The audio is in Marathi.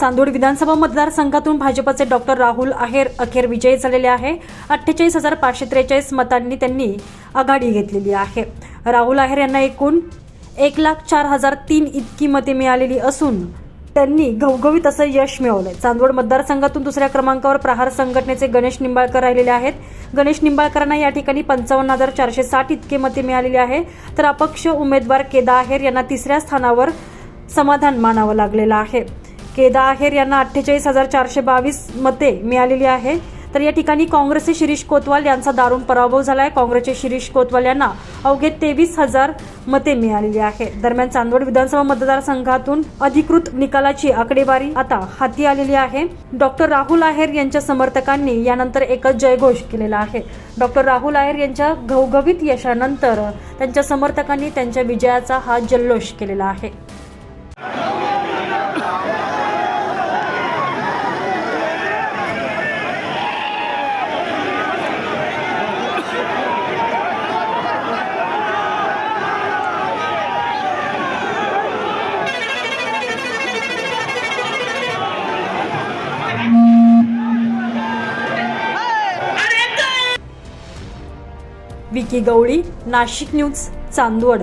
चांदोड विधानसभा मतदारसंघातून भाजपचे डॉक्टर राहुल आहेर अखेर विजयी झालेले आहे. अठ्ठेचाळीस हजार पाचशे त्रेचाळीस मतांनी त्यांनी आघाडी घेतलेली आहे. राहुल आहेर यांना एकूण एक लाख चार हजार तीन इतकी मते मिळालेली असून त्यांनी घवघवीत असं यश मिळवलंय. चांदवड मतदारसंघातून दुसऱ्या क्रमांकावर प्रहार संघटनेचे गणेश निंबाळकर राहिलेले आहेत. गणेश निंबाळकरांना या ठिकाणी पंचावन्न हजार चारशे साठ इतके मते मिळालेली आहे. तर अपक्ष उमेदवार केदा आहेर यांना तिसऱ्या स्थानावर समाधान मानावं लागलेलं आहे. केदा आहेर यांना अठ्ठेचाळीस हजार चारशे बावीस मते मिळालेली आहे. तर या ठिकाणी काँग्रेसचे शिरीष कोतवाल यांचा दारुण पराभव झाला आहे काँग्रेसचे शिरीष कोतवाल यांना अवघे तेवीस हजार मते मिळालेली आहे. दरम्यान चांदवड विधानसभा मतदारसंघातून अधिकृत निकालाची आकडेवारी आता हाती आलेली आहे. डॉक्टर राहुल आहेर यांच्या समर्थकांनी यानंतर एकच जयघोष केलेला आहे. डॉक्टर राहुल आहेर यांच्या घवघवीत यशानंतर त्यांच्या समर्थकांनी त्यांच्या विजयाचा हा जल्लोष केलेला आहे. विकी गवळी नाशिक न्यूज चांदवड.